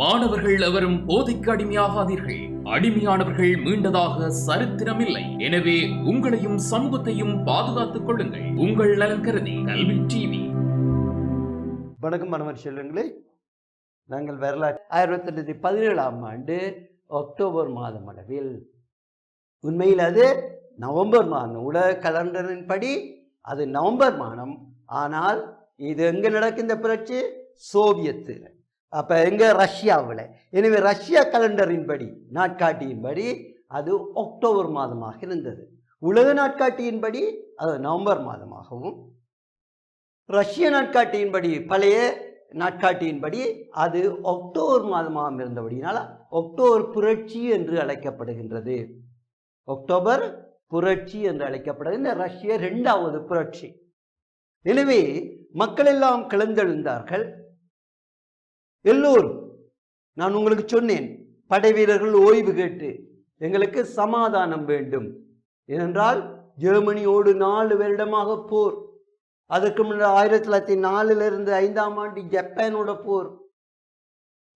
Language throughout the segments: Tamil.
மாணவர்கள் எவரும் போதைக்கு அடிமையாகாதீர்கள். அடிமையானவர்கள் மீண்டதாக சரித்திரமில்லை. எனவே உங்களையும் சமூகத்தையும் பாதுகாத்துக் கொள்ளுங்கள். உங்கள் நலன் கருதி கல்வி டிவி. வணக்கம் மனவர் செல்வங்களே. நாங்கள் வரலாற்று ஆயிரத்தி தொள்ளாயிரத்தி பதினேழாம் ஆண்டு அக்டோபர் மாதம் அளவில் உண்மையில் அது நவம்பர் மாதம். உலக கலண்டரின் படி அது நவம்பர் மாதம். ஆனால் இது எங்கே நடக்கும் இந்த புரட்சி? சோவியத்தில். அப்போ எங்கே ரஷ்யாவில்? எனவே ரஷ்யா கலண்டரின் படி நாட்காட்டியின்படி அது அக்டோபர் மாதமாக இருந்தது. உலக நாட்காட்டியின்படி அது நவம்பர் மாதமாகவும். ரஷ்ய நாட்காட்டியின்படி பழைய நாட்காட்டியின்படி அது அக்டோபர் மாதமாக இருந்தபடினால் அக்டோபர் புரட்சி என்று அழைக்கப்படுகின்றது. அக்டோபர் புரட்சி என்று அழைக்கப்படுகின்ற ரஷ்ய இரண்டாவது புரட்சி. எனவே மக்கள் எல்லாம் கிளந்தெழுந்தார்கள் எல்லோரும் நான் உங்களுக்கு சொன்னேன் படை வீரர்கள் ஓய்வு கேட்டு எங்களுக்கு சமாதானம் வேண்டும். ஏனென்றால் ஜெர்மனியோடு நாலு வருடமாக போர். அதற்கு முன்னாடி ஆயிரத்தி தொள்ளாயிரத்தி நாலுல இருந்து ஐந்தாம் ஆண்டு ஜப்பானோட போர்.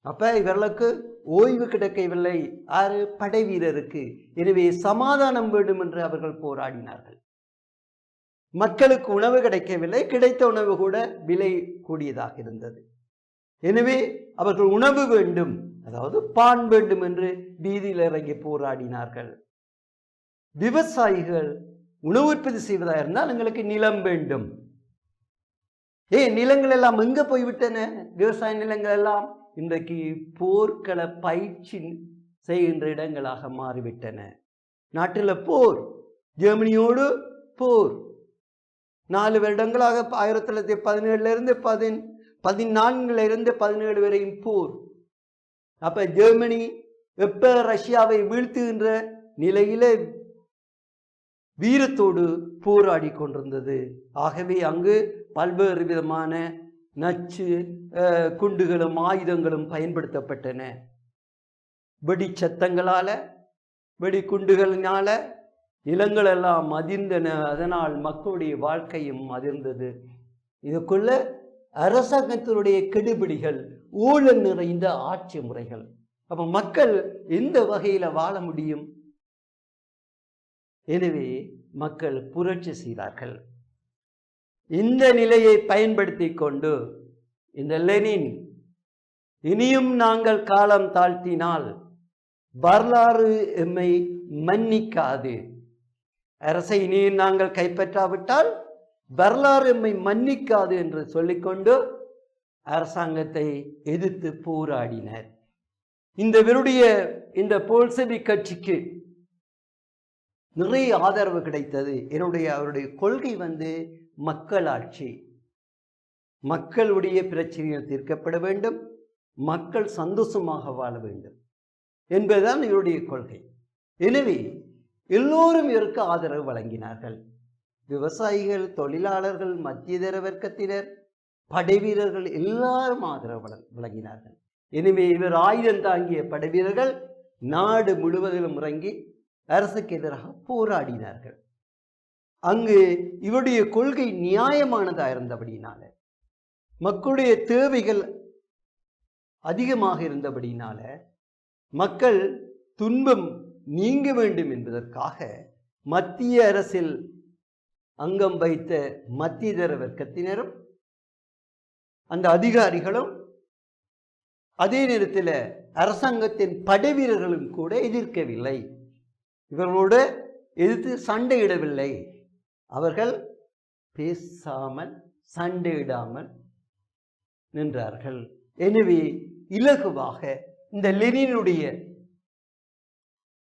அப்ப இவர்களுக்கு ஓய்வு கிடைக்கவில்லை. ஆறு படை வீரருக்கு. எனவே சமாதானம் வேண்டும் என்று அவர்கள் போராடினார்கள். மக்களுக்கு உணவு கிடைக்கவில்லை. கிடைத்த உணவு கூட விலை கூடியதாக இருந்தது. எனவே அவர்கள் உணவு வேண்டும் அதாவது பான் வேண்டும் என்று வீதியில் இறங்கி போராடினார்கள். விவசாயிகள் உணவு உற்பத்தி செய்வதாக இருந்தால் எங்களுக்கு நிலம் வேண்டும். ஏ நிலங்கள் எல்லாம் எங்க போய்விட்டன? விவசாய நிலங்கள் எல்லாம் இன்றைக்கு போர்க்கள பயிற்சி செய்கின்ற இடங்களாக மாறிவிட்டன. நாட்டில் போர் ஜெர்மனியோடு போர். நாலு வருடங்களாக ஆயிரத்தி தொள்ளாயிரத்தி பதினேழுல இருந்து பதின் பதினான்குல இருந்து பதினேழு வரையும் போர். அப்ப ஜெர்மனி வெப்ப ரஷ்யாவை வீழ்த்துகின்ற நிலையில வீரத்தோடு போராடி கொண்டிருந்தது. ஆகவே அங்கு பல்வேறு விதமான நச்சு குண்டுகளும் ஆயுதங்களும் பயன்படுத்தப்பட்டன. வெடிச்சத்தங்களால வெடி குண்டுகளினால நிலங்களெல்லாம் அதிர்ந்தன அதனால் மக்களுடைய வாழ்க்கையும் அதிர்ந்தது இதுக்குள்ள அரசாங்கத்தினுடைய கெடுபிடிகள் ஊழல் நிறைந்த ஆட்சி முறைகள். அப்ப மக்கள் எந்த வகையில வாழ முடியும்? எனவே மக்கள் புரட்சி செய்தார்கள். இந்த நிலையை பயன்படுத்தி கொண்டு இந்த லெனின் இனியும் நாங்கள் காலம் தாழ்த்தினால் வரலாறு எம்மை மன்னிக்காது. அரசை இனியும் நாங்கள் கைப்பற்றாவிட்டால் வரலாறு எம்மை மன்னிக்காது என்று சொல்லிக்கொண்டு அரசாங்கத்தை எதிர்த்து போராடினர். இந்த இவருடைய இந்த போல்செபி கட்சிக்கு நிறைய ஆதரவு கிடைத்தது. என்னுடைய அவருடைய கொள்கை வந்து மக்களாட்சி. மக்களுடைய பிரச்சனைகள் தீர்க்கப்பட வேண்டும். மக்கள் சந்தோஷமாக வாழ வேண்டும் என்பதுதான் இவருடைய கொள்கை. எனவே எல்லோரும் இவருக்கு ஆதரவு வழங்கினார்கள். விவசாயிகள் தொழிலாளர்கள் மத்தியதர வர்க்கத்தினர் படைவீரர்கள் எல்லாரும் ஆதரவு விளங்கினார்கள் எனவே இவர் ஆயுதம் தாங்கிய படைவீரர்கள் நாடு முழுவதிலும் இறங்கி அரசுக்கு எதிராக போராடினார்கள். அங்கு இவருடைய கொள்கை நியாயமானதாக இருந்தபடினால மக்களுடைய தேவைகள் அதிகமாக இருந்தபடினால மக்கள் துன்பம் நீங்க வேண்டும் என்பதற்காக மத்திய அரசில் அங்கம் வைத்த மத்தியதர வர்க்கத்தினரும் அந்த அதிகாரிகளும் அதே நேரத்தில் அரசாங்கத்தின் படைவீரர்களும் கூட எதிர்க்கவில்லை. இவர்களோடு எதிர்த்து சண்டையிடவில்லை. அவர்கள் பேசாமல் சண்டையிடாமல் நின்றார்கள். எனவே இலகுவாக இந்த லெனினுடைய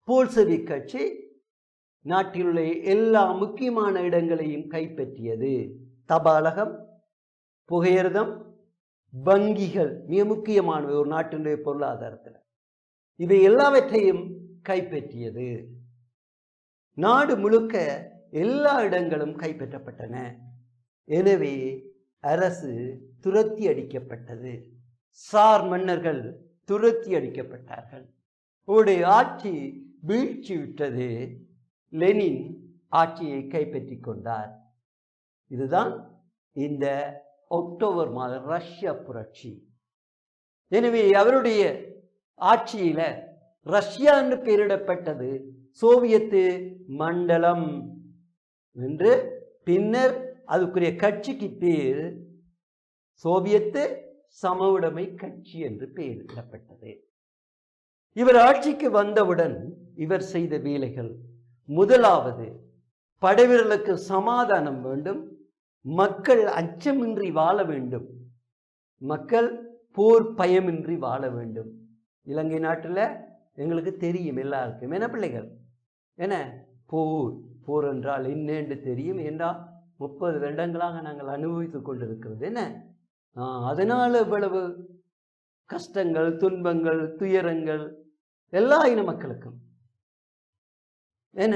போல்சவி கட்சி நாட்டிலுள்ள எல்லா முக்கியமான இடங்களையும் கைப்பற்றியது. தபாலகம் புகையரதம் வங்கிகள் மிக முக்கியமானவை ஒரு நாட்டினுடைய பொருளாதாரத்தில். இவை எல்லாவற்றையும் கைப்பற்றியது. நாடு முழுக்க எல்லா இடங்களும் கைப்பற்றப்பட்டன. எனவே அரசு துரத்தி அடிக்கப்பட்டது. சார் மன்னர்கள் துரத்தி அடிக்கப்பட்டார்கள். உடைய ஆட்சி வீழ்ச்சி விட்டது லெனின் ஆட்சியை கைப்பற்றி கொண்டார். இதுதான் இந்த அக்டோபர் மாத ரஷ்ய புரட்சி. எனவே அவருடைய ஆட்சியில ரஷ்யா என்று பெயரிடப்பட்டது சோவியத்து மண்டலம் என்று. பின்னர் அதுக்குரிய கட்சிக்கு பேர் சோவியத்து சமவுடைமை கட்சி என்று பெயரிடப்பட்டது. இவர் ஆட்சிக்கு வந்தவுடன் இவர் செய்த வேலைகள் முதலாவது படைவீரர்களுக்கு சமாதானம் வேண்டும். மக்கள் அச்சமின்றி வாழ வேண்டும். மக்கள் போர் பயமின்றி வாழ வேண்டும். இலங்கை நாட்டில் எங்களுக்கு தெரியும் எல்லாருக்கும். என்ன பிள்ளைகள்? என்ன? போர். போர் என்றால் என்னென்று தெரியும் என்றால் முப்பது வருடங்களாக நாங்கள் அனுபவித்துக் கொண்டிருக்கிறது. என்ன? ஆ, அதனால இவ்வளவு கஷ்டங்கள் துன்பங்கள் துயரங்கள் எல்லா இன மக்களுக்கும். என்ன?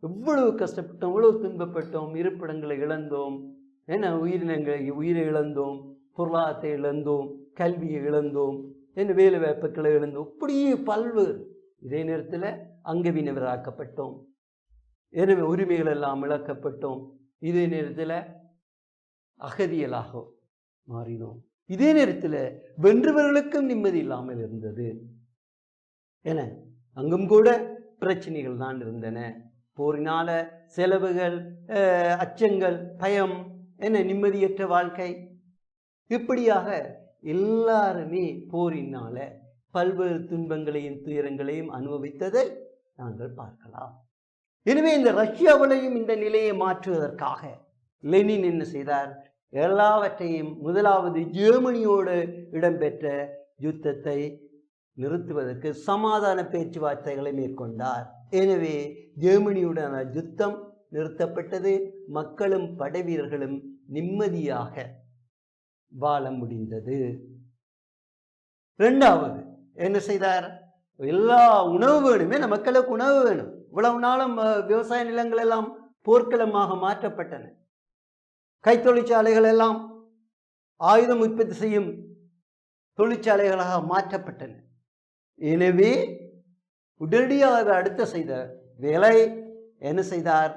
எவ்வளவு கஷ்டப்பட்டோம் எவ்வளவு துன்பப்பட்டோம் இருப்பிடங்களை இழந்தோம் என்ன? உயிரினங்களை உயிரை இழந்தோம் பொருளாதாரத்தை இழந்தோம் கல்வியை இழந்தோம் என்ன? வேலை வாய்ப்புகளை இழந்தோம். இப்படியே பல்வேறு இதே நேரத்தில் அங்கவினவராக்கப்பட்டோம் எனவே உரிமைகள் எல்லாம் இழக்கப்பட்டோம். இதே நேரத்தில் அகதியலாக மாறினோம். இதே நேரத்தில் வென்றவர்களுக்கும் நிம்மதி இல்லாமல் இருந்தது. என அங்கும் கூட பிரச்சனைகள் தான் இருந்தன. போரினால செலவுகள் அஹ், அச்சங்கள் பயம் என்ன நிம்மதியற்ற வாழ்க்கை. இப்படியாக எல்லாருமே போரினால பல்வேறு துன்பங்களையும் துயரங்களையும் அனுபவித்ததை நாங்கள் பார்க்கலாம். எனவே இந்த ரஷ்யாவிலையும் இந்த நிலையை மாற்றுவதற்காக லெனின் என்ன செய்தார்? எல்லாவற்றையும் முதலாவது ஜெர்மனியோடு இடம்பெற்ற யுத்தத்தை நிறுத்துவதற்கு சமாதான பேச்சுவார்த்தைகளை மேற்கொண்டார். எனவே ஜெர்மனியுடனான யுத்தம் நிறுத்தப்பட்டது. மக்களும் படைவீரர்களும் நிம்மதியாக வாழ முடிந்தது. இரண்டாவது என்ன செய்தார்? எல்லா உணவு வேணுமே நம்ம மக்களுக்கு உணவு வேணும். இவ்வளவு நாளும் விவசாய நிலங்கள் எல்லாம் போர்க்களமாக மாற்றப்பட்டன. கைத்தொழிற்சாலைகள் எல்லாம் ஆயுதம் உற்பத்தி செய்யும் தொழிற்சாலைகளாக மாற்றப்பட்டன. எனவே உடனடியாக அவர் அடுத்த செய்த வேலை என்ன செய்தார்?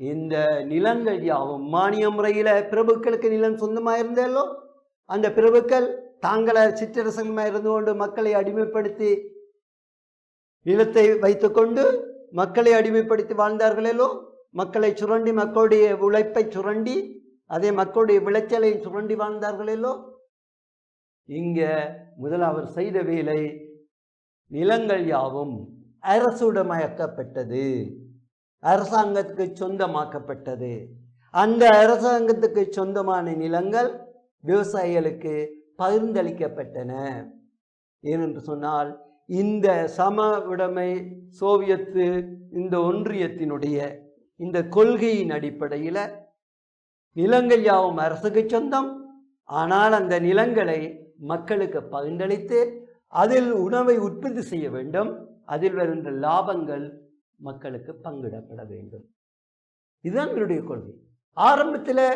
இந்த நிலங்கள் யாவும் மானிய முறையில் பிரபுக்களுக்கு நிலம் சொந்தமாக இருந்தல்லோ அந்த பிரபுக்கள் தாங்கள சிற்றரசங்கமாக இருந்து கொண்டு மக்களை அடிமைப்படுத்தி நிலத்தை வைத்துக்கொண்டு மக்களை அடிமைப்படுத்தி வாழ்ந்தார்களோ மக்களை சுரண்டி மக்களுடைய உழைப்பை சுரண்டி அதே மக்களுடைய விளைச்சலை சுரண்டி வாழ்ந்தார்களோ இங்க முதல் அவர் செய்த வேலை நிலங்கள் யாவும் அரசுடமயக்கப்பட்டது அரசாங்கத்துக்கு சொந்தமாக்கப்பட்டது. அந்த அரசாங்கத்துக்கு சொந்தமான நிலங்கள் விவசாயிகளுக்கு பகிர்ந்தளிக்கப்பட்டன. ஏனென்று சொன்னால் இந்த சம உடைமை சோவியத்து இந்த ஒன்றியத்தினுடைய இந்த கொள்கையின் அடிப்படையில் நிலங்கள் யாவும் அரசுக்கு சொந்தம். ஆனால் அந்த நிலங்களை மக்களுக்கு பகிர்ந்தளித்து அதில் உணவை உற்பத்தி செய்ய வேண்டும். அதில் வருகின்ற லாபங்கள் மக்களுக்கு பங்கிடப்பட வேண்டும். இதுதான் என்னுடைய கொள்கை. ஆரம்பத்தில்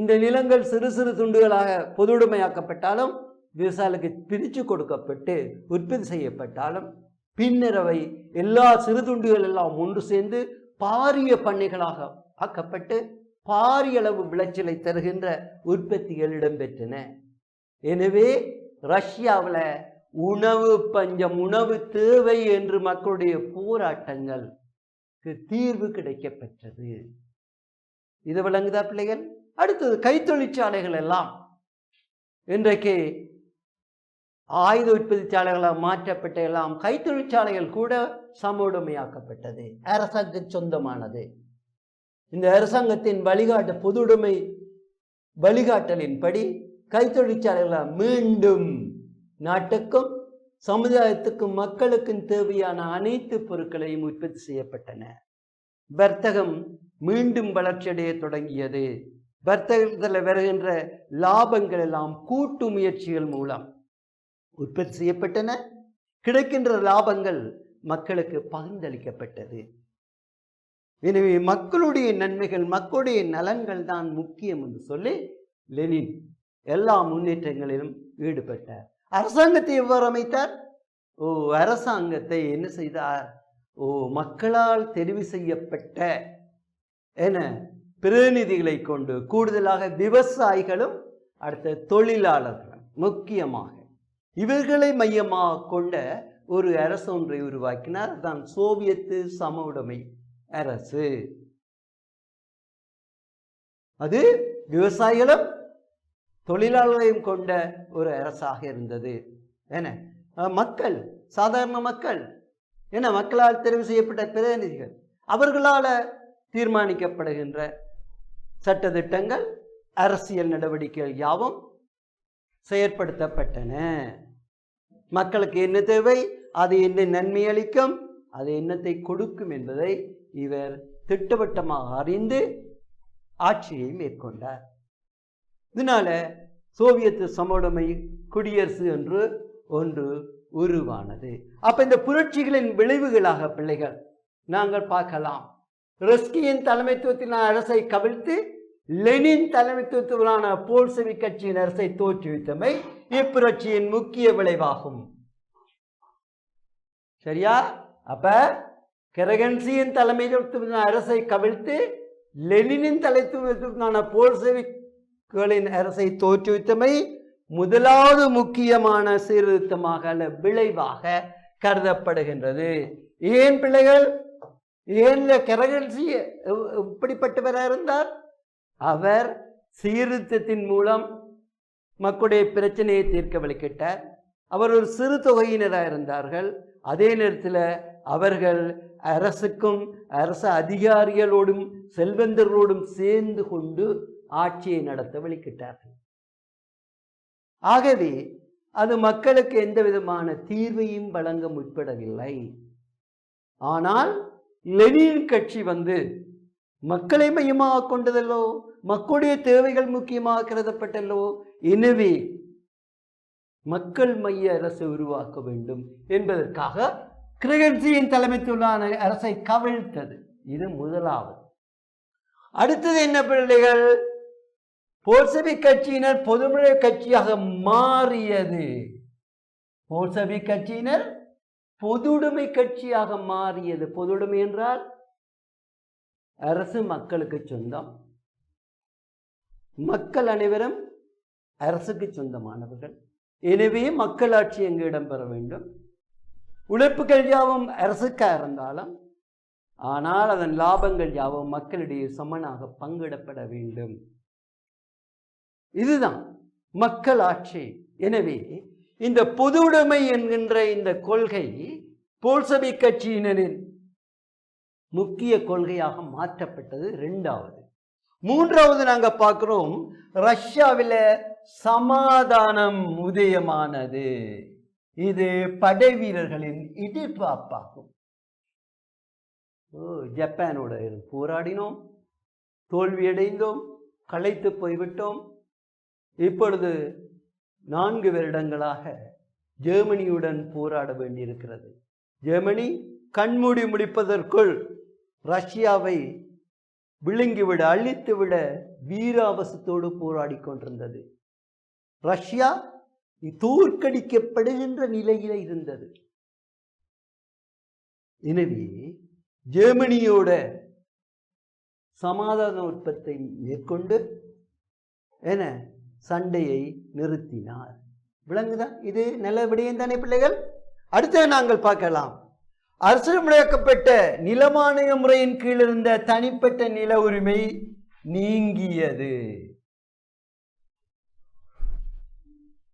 இந்த நிலங்கள் சிறு சிறு துண்டுகளாக பொதுவுடைமையாக்கப்பட்டாலும் விவசாயிகளுக்கு பிரித்து கொடுக்கப்பட்டு உற்பத்தி செய்யப்பட்டாலும் பின்னர் அவை எல்லா சிறு துண்டுகள் எல்லாம் ஒன்று சேர்ந்து பாரிய பண்ணைகளாக ஆக்கப்பட்டு பாரிய அளவு விளைச்சலை தருகின்ற உற்பத்திகள் இடம்பெற்றன. எனவே ரஷ்யாவில் உணவு பஞ்சம் உணவு தேவை என்று மக்களுடைய போராட்டங்களுக்கு தீர்வு கிடைக்கப்பெற்றது. இது விளங்குதா பிள்ளைகள்? அடுத்தது கைத்தொழிற்சாலைகள் எல்லாம். இன்றைக்கு ஆயுத உற்பத்தி மாற்றப்பட்ட எல்லாம் கைத்தொழிற்சாலைகள் கூட சமவுடைமையாக்கப்பட்டது. அரசாங்க சொந்தமானது. இந்த அரசாங்கத்தின் வழிகாட்டு பொதுவுடைமை வழிகாட்டலின்படி கைத்தொழிற்சாலைகளை மீண்டும் நாட்டுக்கும் சமுதாயத்துக்கும் மக்களுக்கும் தேவையான அனைத்து பொருட்களையும் உற்பத்தி செய்யப்பட்டன. வர்த்தகம் மீண்டும் வளர்ச்சியடைய தொடங்கியது. வர்த்தகத்தில் வருகின்ற லாபங்கள் எல்லாம் கூட்டு முயற்சிகள் மூலம் உற்பத்தி செய்யப்பட்டன. கிடைக்கின்ற லாபங்கள் மக்களுக்கு பகிர்ந்தளிக்கப்பட்டது. எனவே மக்களுடைய நன்மைகள் மக்களுடைய நலன்கள் தான் முக்கியம் என்று சொல்லி லெனின் எல்லா முன்னேற்றங்களிலும் ஈடுபட்டார். அரசாங்கத்தை எவ்வாறு அமைத்தார்? ஓ அரசாங்கத்தை என்ன செய்தார்? ஓ மக்களால் தெரிவு செய்யப்பட்ட என பிரதிநிதிகளை கொண்டு கூடுதலாக விவசாயிகளும் அடுத்த தொழிலாளர்களும் முக்கியமாக இவர்களை மையமாக கொண்ட ஒரு அரசு ஒன்றை உருவாக்கினார். தான் சோவியத்து சம உடைமை அரசு. அது விவசாயிகளும் தொழிலாளரையும் கொண்ட ஒரு அரசாக இருந்தது. என்ன? மக்கள் சாதாரண மக்கள். என்ன? மக்களால் தெரிவு செய்யப்பட்ட பிரதிநிதிகள். அவர்களால் தீர்மானிக்கப்படுகின்ற சட்டத்திட்டங்கள் அரசியல் நடவடிக்கைகள் யாவும் செயற்படுத்தப்பட்டன. மக்களுக்கு என்ன தேவை? அது என்ன நன்மை அளிக்கும்? அது என்னத்தை கொடுக்கும் என்பதை இவர் திட்டவட்டமாக அறிந்து ஆட்சியை மேற்கொண்டார். இதனால சோவியத் சமோடமை குடியரசு என்று ஒன்று உருவானது. அப்போ இந்த புரட்சிகளின் விளைவுகளாக பிள்ளைகள் நாங்கள் பார்க்கலாம். ரஸ்கியின் தலைமைத்துவத்திலான அரசை கவிழ்த்து லெனின் தலைமைத்துவத்திலான போல்செவி கட்சியின் அரசை தோற்றுவித்தமை இப்புரட்சியின் முக்கிய விளைவாகும். சரியா? அப்ப கெரகன்சியின் தலைமைத்துவத்திலான அரசை கவிழ்த்து லெனினின் தலைத்துவத்திலான போல்செவிக்களின் அரசை தோற்றுவித்தமை முதலாவது முக்கியமான சீர்திருத்தமாக அல்ல விளைவாக கருதப்படுகின்றது. ஏன் பிள்ளைகள்? ஏன் கரகன்சி இப்படிப்பட்டவராக இருந்தார்? அவர் சீர்திருத்தத்தின் மூலம் மக்களுடைய பிரச்சனையை தீர்க்க வழிகிட்டார். அவர் ஒரு சிறு தொகையினராக இருந்தார்கள். அதே நேரத்தில் அவர்கள் அரசுக்கும் அரசு அதிகாரிகளோடும் செல்வந்தர்களோடும் சேர்ந்து கொண்டு ஆட்சியை நடத்த வெளிக்கிட்டார்கள் ஆகவே அது மக்களுக்கு எந்த விதமான தீர்வையும் வழங்க முற்படவில்லை. ஆனால் லெனின் கட்சி வந்து மக்களை மையமாக கொண்டதல்லோ மக்களுடைய தேவைகள் முக்கியமாக கருதப்பட்டல்லோ எனவே மக்கள் மைய அரசை உருவாக்க வேண்டும் என்பதற்காக கிரகன்சியின் தலைமைத்துள்ளான அரசை கவிழ்த்தது. இது முதலாவது. அடுத்தது என்ன பிள்ளைகள்? போல்சவி கட்சியினர் பொதுமுறை கட்சியாக மாறியது. போல்சவி கட்சியினர் பொதுடுமை கட்சியாக மாறியது. பொதுடுமை என்றால் அரசு மக்களுக்கு சொந்தம். மக்கள் அனைவரும் அரசுக்கு சொந்தமானவர்கள். எனவே மக்களாட்சி எங்கு இடம்பெற வேண்டும்? உழைப்புகள் யாவும் அரசுக்காக இருந்தாலும் ஆனால் அதன் லாபங்கள் யாவும் மக்களிடையே சமனாக பங்கிடப்பட வேண்டும். இதுதான் மக்களாட்சி. எனவே இந்த பொதுவுடைமை என்கின்ற இந்த கொள்கை போல்சபிக் கட்சியினரின் முக்கிய கொள்கையாக மாற்றப்பட்டது ரெண்டாவது. மூன்றாவது நாங்கள் பார்க்குறோம் ரஷ்யாவில் சமாதானம் உதயமானது. இது படை வீரர்களின் எதிர்பார்ப்பாகும் ஓ ஜப்பானோட போராடினோம் தோல்வியடைந்தோம் களைத்து போய்விட்டோம். இப்பொழுது நான்கு வருடங்களாக ஜெர்மனியுடன் போராட வேண்டியிருக்கிறது. ஜெர்மனி கண்மூடி முடிப்பதற்குள் ரஷ்யாவை விழுங்கிவிட அழித்துவிட வீராவசத்தோடு போராடி கொண்டிருந்தது. ரஷ்யா தோற்கடிக்கப்படுகின்ற நிலையில இருந்தது. எனவே ஜெர்மனியோட சமாதான உற்பத்தை மேற்கொண்டு என சண்டையை நிறுத்தினார். விளங்குதா இது நல்ல விடயம் தானே பிள்ளைகள்? அடுத்தது நாங்கள் பார்க்கலாம். அரசியலமைக்கப்பட்ட நிலமானிய முறையின் கீழ் இருந்த தனிப்பட்ட நில உரிமை நீங்கியது.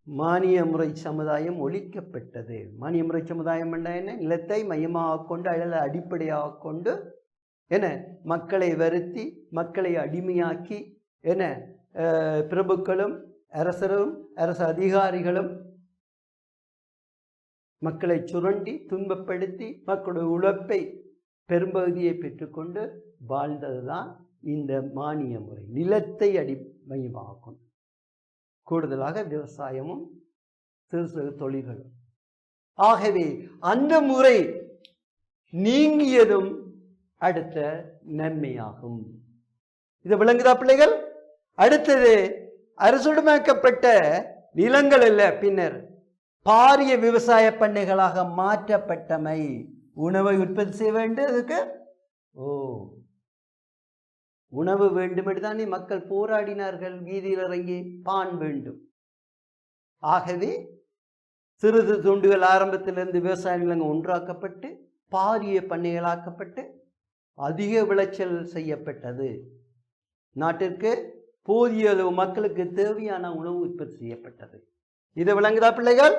மானிய முறை சமுதாயம் ஒழிக்கப்பட்டது. மானிய முறை சமுதாயம் என்ன என்ன? நிலத்தை மையமாக கொண்டு அல்லது அடிப்படையாக கொண்டு என்ன? மக்களை வருத்தி மக்களை அடிமையாக்கி என்ன? பிரபுக்களும் அரசரும் அரசு அதிகாரிகளும் மக்களை சுரண்டி துன்பப்படுத்தி மக்களுடைய உழைப்பை பெரும்பகுதியை பெற்றுக்கொண்டு வாழ்ந்ததுதான் இந்த மானிய முறை. நிலத்தை அடி கூடுதலாக விவசாயமும் சிறு சிறு தொழில்களும். ஆகவே அந்த முறை நீங்கியதும் அடுத்த நன்மையாகும். இது விளங்குதா பிள்ளைகள்? அடுத்தது அரசுடமாக்கப்பட்ட நிலங்கள் அல்ல பின்னர் பாரிய விவசாய பண்ணைகளாக மாற்றப்பட்டமை. உணவை உற்பத்தி செய்ய வேண்டியதுக்கு ஓ. உணவு வேண்டும் தானே மக்கள் போராடினார்கள். வீதியில் இறங்கி பான் வேண்டும். ஆகவே சிறிது துண்டுகள் ஆரம்பத்திலிருந்து விவசாய நிலங்கள் ஒன்றாக்கப்பட்டு பாரிய பண்ணைகளாக்கப்பட்டு அதிக விளைச்சல் செய்யப்பட்டது. நாட்டிற்கு போதிய அளவு மக்களுக்கு தேவையான உணவு உற்பத்தி செய்யப்பட்டது. இது விளங்குதா பிள்ளைகள்?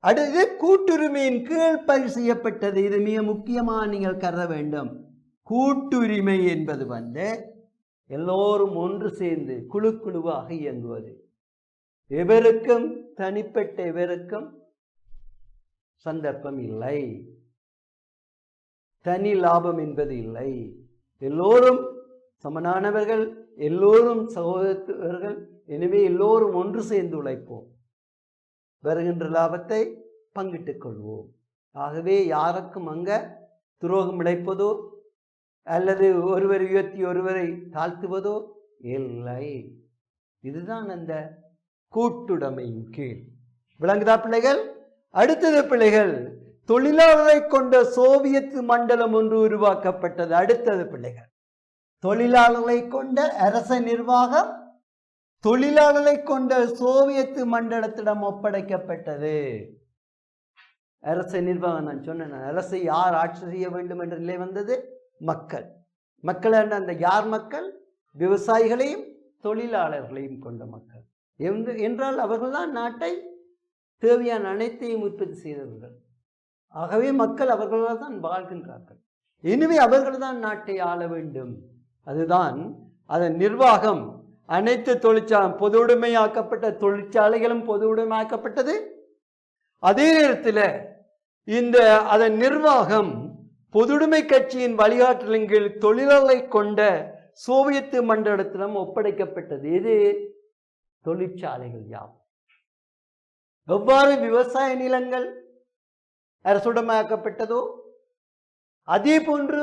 அடுத்து கூட்டுரிமையின் கீழ் பயிர் செய்யப்பட்டது. இது மிக முக்கியமாக நீங்கள் கருத வேண்டும். கூட்டுரிமை என்பது வந்து எல்லோரும் ஒன்று சேர்ந்து குழு குழுவாக இயங்குவது. எவருக்கும் தனிப்பட்ட எவருக்கும் சந்தர்ப்பம் இல்லை. தனி லாபம் என்பது இல்லை. எல்லோரும் சமனானவர்கள் எல்லோரும் சகோதரர்கள் எனவே எல்லோரும் ஒன்று சேர்ந்து உழைப்போம். வருகின்ற லாபத்தை பங்கிட்டுக் கொள்வோம். ஆகவே யாருக்கும் அங்க துரோகம் இழைப்பதோ அல்லது ஒருவர் உயர்த்தி ஒருவரை தாழ்த்துவதோ இல்லை. இதுதான் அந்த கூட்டுடைமையின் கீழ். விளங்குதா பிள்ளைகள்? அடுத்தது பிள்ளைகள் தொழிலாளரை கொண்ட சோவியத் மண்டலம் ஒன்று உருவாக்கப்பட்டது. அடுத்தது பிள்ளைகள் தொழிலாளர்களை கொண்ட அரச நிர்வாகம் தொழிலாளர்களை கொண்ட சோவியத் மண்டலத்திடம் ஒப்படைக்கப்பட்டது. அரச நிர்வாகம் நான் சொன்னேன் அரசை யார் ஆட்சி செய்ய வேண்டும் என்ற நிலை வந்தது? மக்கள். மக்கள் அந்த யார் மக்கள்? விவசாயிகளையும் தொழிலாளர்களையும் கொண்ட மக்கள். எந்த- என்றால் அவர்கள்தான் நாட்டை தேவையான அனைத்தையும் உற்பத்தி செய்தவர்கள். ஆகவே மக்கள் அவர்களால் தான் வாழ்கின்றார்கள். எனவே அவர்கள் தான் நாட்டை ஆள வேண்டும். அதுதான் அதன் நிர்வாகம். அனைத்து தொழிற்சாலை பொது உடைமையாக்கப்பட்ட தொழிற்சாலைகளும் பொது உடைமையாக்கப்பட்டது. அதே நேரத்தில் இந்த அதன் நிர்வாகம் பொதுடுமை கட்சியின் வழிகாட்டலின் கீழ் கொண்ட சோவியத்து மண்டலத்திடம் ஒப்படைக்கப்பட்டது. எது தொழிற்சாலைகள் யாவும் எவ்வாறு விவசாய நிலங்கள் அரசுடமாக்கப்பட்டதோ அதே போன்று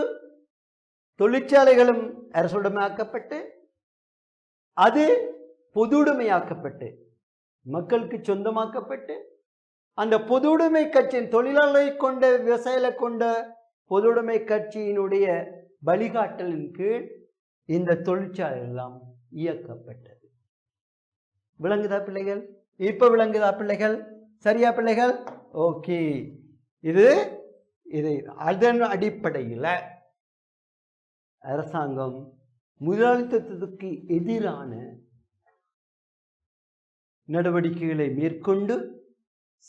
தொழிற்சாலைகளும் அரசுடமையாக்கப்பட்டு அது பொதுவுடைமையாக்கப்பட்டு மக்களுக்கு சொந்தமாக்கப்பட்டு அந்த பொதுவுடைமை கட்சியின் தொழிலாளரை கொண்ட விவசாயிகளை கொண்ட பொதுவுடைமை கட்சியினுடைய வழிகாட்டலின் கீழ் இந்த தொழிற்சாலை எல்லாம் இயக்கப்பட்டது. விளங்குதா பிள்ளைகள்? இப்ப விளங்குதா பிள்ளைகள்? சரியா பிள்ளைகள்? ஓகே. இது இது அதன் அடிப்படையில் அரசாங்கம் முதலாளித்துவத்துக்கு எதிரான நடவடிக்கைகளை மேற்கொண்டு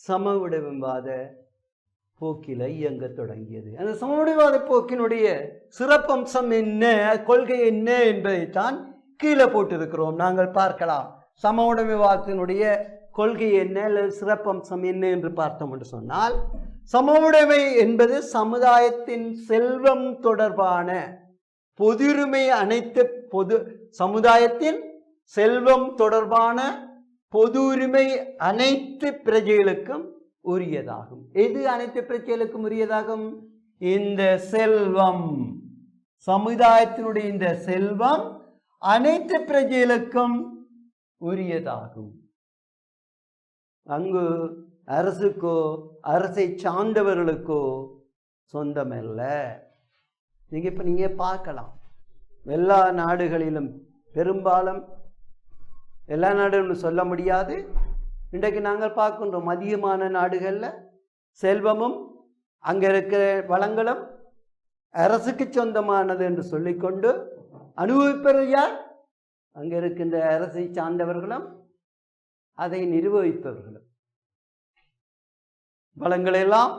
சமவிடவாத போக்கில இயங்க தொடங்கியது. அந்த சமவிடவாத போக்கினுடைய சிறப்பம்சம் என்ன? கொள்கை என்ன என்பதைத்தான் கீழே போட்டிருக்கிறோம். நாங்கள் பார்க்கலாம். சமவுடைமைவாதத்தினுடைய கொள்கை என்ன அல்லது சிறப்பம்சம் என்ன என்று பார்த்தோம் என்று சொன்னால் சமவுடைமை என்பது சமுதாயத்தின் செல்வம் தொடர்பான பொதுரிமை அனைத்து பொது சமுதாயத்தின் செல்வம் தொடர்பான பொது உரிமை அனைத்து பிரஜைகளுக்கும் உரியதாகும். எது அனைத்து பிரஜைகளுக்கும் உரியதாகும்? இந்த செல்வம். சமுதாயத்தினுடைய இந்த செல்வம் அனைத்து பிரஜைகளுக்கும் உரியதாகும். அங்கு அரசுக்கோ அரசை சார்ந்தவர்களுக்கோ சொந்தமல்ல. நீங்கள் இப்போ நீங்கள் பார்க்கலாம். எல்லா நாடுகளிலும் பெரும்பாலும் எல்லா நாடுகளும் சொல்ல முடியாது. இன்றைக்கு நாங்கள் பார்க்கின்றோம் அதிகமான நாடுகளில் செல்வமும் அங்கே இருக்கிற வளங்களும் அரசுக்கு சொந்தமானது என்று சொல்லிக்கொண்டு அனுபவிப்பது யார்? அங்கே இருக்கின்ற அரசை சார்ந்தவர்களும் அதை நிர்வகிப்பவர்களும். வளங்களெல்லாம்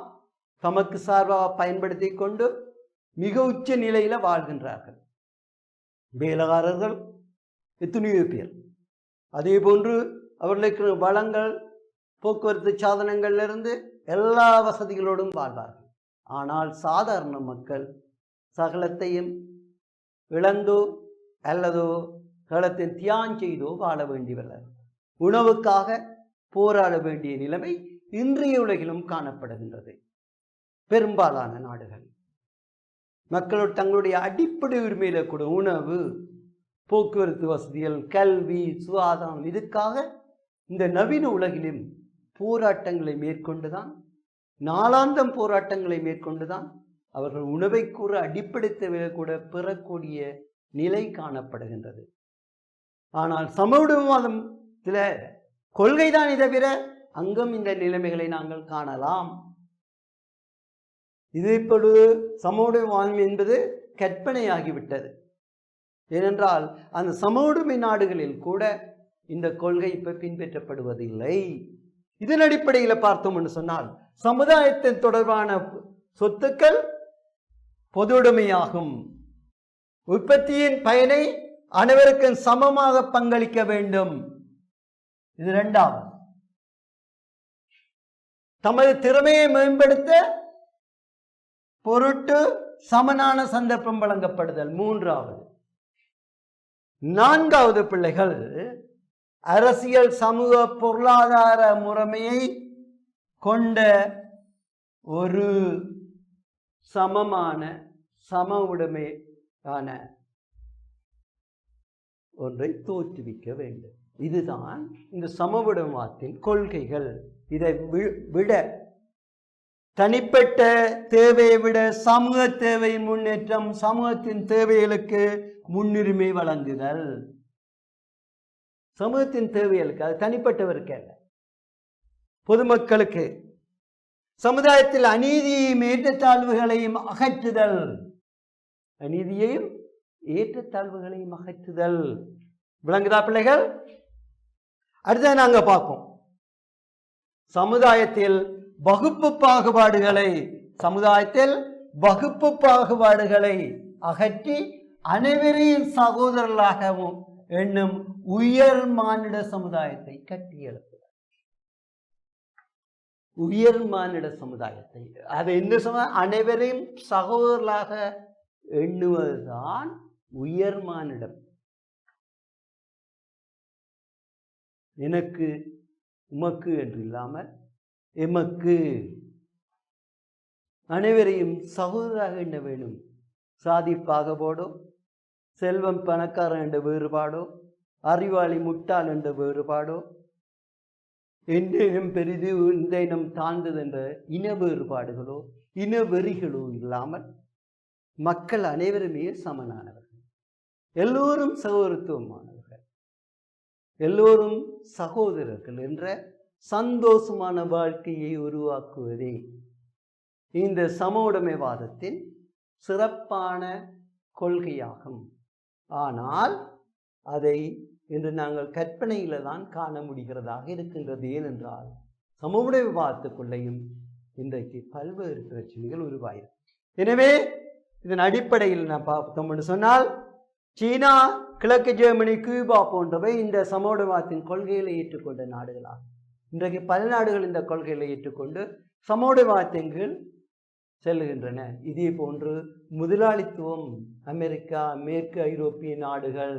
தமக்கு சார்பாக பயன்படுத்தி கொண்டு மிக உச்ச நிலையில வாழ்கின்றார்கள். வேலைக்காரர்கள் எத்தனையோ பேர். அதே போன்று அவர்களுக்கு வளங்கள் போக்குவரத்து சாதனங்கள்லிருந்து எல்லா வசதிகளோடும் வாழ்வார்கள். ஆனால் சாதாரண மக்கள் சகலத்தையும் இழந்தோ அல்லதோ சகலத்தை தியான் செய்தோ வாழ வேண்டியவர்கள் உணவுக்காக போராட வேண்டிய நிலைமை இன்றைய உலகிலும் காணப்படுகின்றது. பெரும்பாலான நாடுகள். மக்கள் தங்களுடைய அடிப்படை உரிமையில் கூட உணவு போக்குவரத்து வசதிகள் கல்வி சுகாதாரம் இதுக்காக இந்த நவீன உலகிலும் போராட்டங்களை மேற்கொண்டுதான் நாளாந்தம் போராட்டங்களை மேற்கொண்டுதான் அவர்கள் உணவை கூற அடிப்படை தேவையை கூட பெறக்கூடிய நிலை காணப்படுகின்றது. ஆனால் சமூகவாதத்தில் கொள்கைதான் தவிர அங்கும் இந்த நிலைமைகளை நாங்கள் காணலாம். இது இப்பொழுது சமூக வாழ்வு என்பது கற்பனையாகிவிட்டது. ஏனென்றால் அந்த சமூகமை நாடுகளில் கூட இந்த கொள்கை இப்போ பின்பற்றப்படுவதில்லை. இதன் அடிப்படையில் பார்த்தோம் என்று சொன்னால் சமுதாயத்தின் தொடர்பான சொத்துக்கள் பொதுவுடைமையாகும். உற்பத்தியின் பயனை அனைவருக்கும் சமமாக பங்களிக்க வேண்டும். இது ரெண்டாம் தமது திறமையை மேம்படுத்த பொருட்டு சமனான சந்தர்ப்பம் வழங்கப்படுதல். மூன்றாவது நான்காவது பிள்ளைகள் அரசியல் சமூக பொருளாதார முறைமையை கொண்ட ஒரு சமமான சம உடைமையான ஒன்றை தோற்றுவிக்க வேண்டும். இதுதான் இந்த சமவிடமாத்தின் கொள்கைகள். இதை வி- விட தனிப்பட்ட தேவையை விட சமூக தேவையின் முன்னேற்றம் சமூகத்தின் தேவைகளுக்கு முன்னுரிமை வழங்குதல். சமூகத்தின் தேவைகளுக்கு அது தனிப்பட்டவருக்கு அல்ல. பொதுமக்களுக்கு. சமுதாயத்தில் அநீதியையும் ஏற்றத்தாழ்வுகளையும் அகற்றுதல். அநீதியையும் ஏற்றத்தாழ்வுகளையும் அகற்றுதல். விளங்குதா பிள்ளைகள்? அடுத்தது நாங்கள் பார்ப்போம். சமுதாயத்தில் வகுப்பு பாகுபாடுகளை சமுதாயத்தில் வகுப்பு பாகுபாடுகளை அகற்றி அனைவரையும் சகோதரர்களாகவும் எண்ணும் உயர் மானிட சமுதாயத்தை கட்டியெழுப்புகிறார் உயர் மானிட சமுதாயத்தை அது என்ன சம அனைவரையும் சகோதரர்களாக எண்ணுவதுதான் உயர் மானிடம். எனக்கு உமக்கு என்று இல்லாமல் எமக்கு அனைவரையும் சகோதராக எண்ண வேண்டும். சாதி பாகுபாடோ செல்வம் பணக்காரன் என்ற வேறுபாடோ அறிவாளி முட்டாள் என்ற வேறுபாடோ எந்த பெரிது இந்த இனம் தாழ்ந்தது என்ற இன வேறுபாடுகளோ இன வெறிகளோ இல்லாமல் மக்கள் அனைவருமே சமனானவர்கள். எல்லோரும் சகோதரத்துவமானவர்கள். எல்லோரும் சகோதரர்கள் என்ற சந்தோஷமான வாழ்க்கையை உருவாக்குவதே. இந்த சமோடமைவாதத்தின் சிறப்பான கொள்கையாகும். ஆனால் அதை இன்று நாங்கள் கற்பனையில தான் காண முடிகிறதாக இருக்கின்றது. ஏனென்றால் சம உடைமைவாதத்துக்குள்ளேயும் இன்றைக்கு பல்வேறு பிரச்சனைகள் உருவாயிருக்கு எனவே இதன் அடிப்படையில் நான் பார்த்தோம் சொன்னால் சீனா கிழக்கு ஜெர்மனி கியூபா போன்றவை இந்த சமோடைவாதத்தின் கொள்கைகளை ஏற்றுக்கொண்ட நாடுகளாகும். இன்றைக்கு பல நாடுகள் இந்த கொள்கைகளை ஏற்றுக்கொண்டு சமோடைவாதத்தின் கீழ் செல்லுகின்றன. இதே போன்று முதலாளித்துவம் அமெரிக்கா மேற்கு ஐரோப்பிய நாடுகள்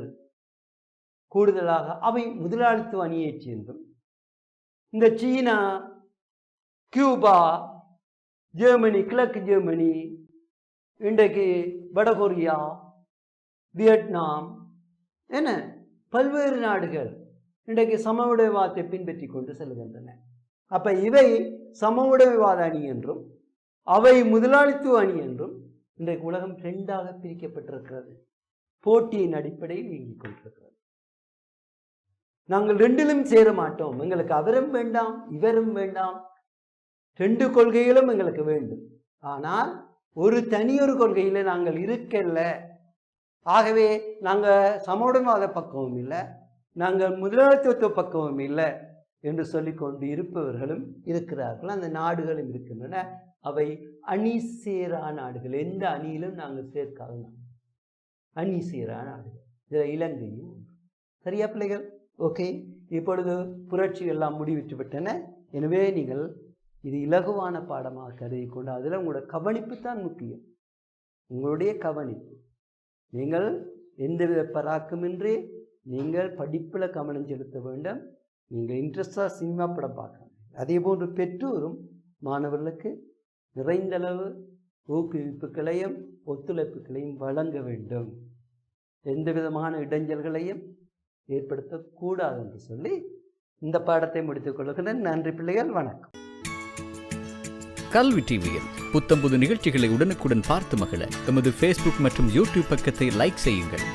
கூடுதலாக அவை முதலாளித்துவ அணியைச் சேர்ந்தும் இந்த சீனா கியூபா ஜெர்மனி கிழக்கு ஜெர்மனி இன்றைக்கு வடகொரியா வியட்நாம் என பல்வேறு நாடுகள் இன்றைக்கு சமவுடைவாதத்தை பின்பற்றி கொண்டு செல்கின்றன. அப்போ இவை சமவுடைவாத அணி என்றும் அவை முதலாளித்துவ அணி என்றும் இன்றைக்கு உலகம் ரெண்டாக பிரிக்கப்பட்டிருக்கிறது. போட்டியின் அடிப்படையில் இயங்கிக் கொண்டிருக்கிறது. நாங்கள் ரெண்டிலும் சேர மாட்டோம். எங்களுக்கு அவரும் வேண்டாம் இவரும் வேண்டாம். ரெண்டு கொள்கைகளும் எங்களுக்கு வேண்டும். ஆனால் ஒரு தனியொரு கொள்கையில் நாங்கள் இருக்கல ஆகவே நாங்கள் சமோடமாத பக்கமும் இல்லை. நாங்கள் முதலாளித்துவ பக்கமும் இல்லை என்று சொல்லிக்கொண்டு இருப்பவர்களும் இருக்கிறார்கள். அந்த நாடுகளும் இருக்கின்றன. அவை அணி சேரா நாடுகள். எந்த அணியிலும் நாங்கள் சேர்க்காத. அணி சேரா நாடுகள். இதில் இலங்கையும் சரியா பிள்ளைகள்? ஓகே. இப்பொழுது புரட்சி எல்லாம் முடிவிட்டு விட்டன. எனவே நீங்கள் இது இலகுவான பாடமாக கருதி கொண்டு அதில் உங்களோட கவனிப்பு தான் முக்கியம். உங்களுடைய கவனிப்பு. நீங்கள் எந்தவித பராக்குமின்றி நீங்கள் படிப்பில் கவனம் செலுத்த வேண்டும். நீங்கள் இன்ட்ரெஸ்டாக சினிமா படம் பார்க்கணும் அதே போன்று பெற்றோரும் மாணவர்களுக்கு நிறைந்தளவு ஊக்குவிப்புகளையும் ஒத்துழைப்புகளையும் வழங்க வேண்டும். எந்த விதமான இடைஞ்சல்களையும் ஏற்படுத்தக்கூடாது என்று சொல்லி இந்த பாடத்தை முடித்துக் கொள்கிறேன். நன்றி பிள்ளைகள் வணக்கம். கல்வி டிவியில் புத்தம்புது நிகழ்ச்சிகளை உடனுக்குடன் பார்த்து மகிழ எமது ஃபேஸ்புக் மற்றும் யூடியூப் பக்கத்தை லைக் செய்யுங்கள்.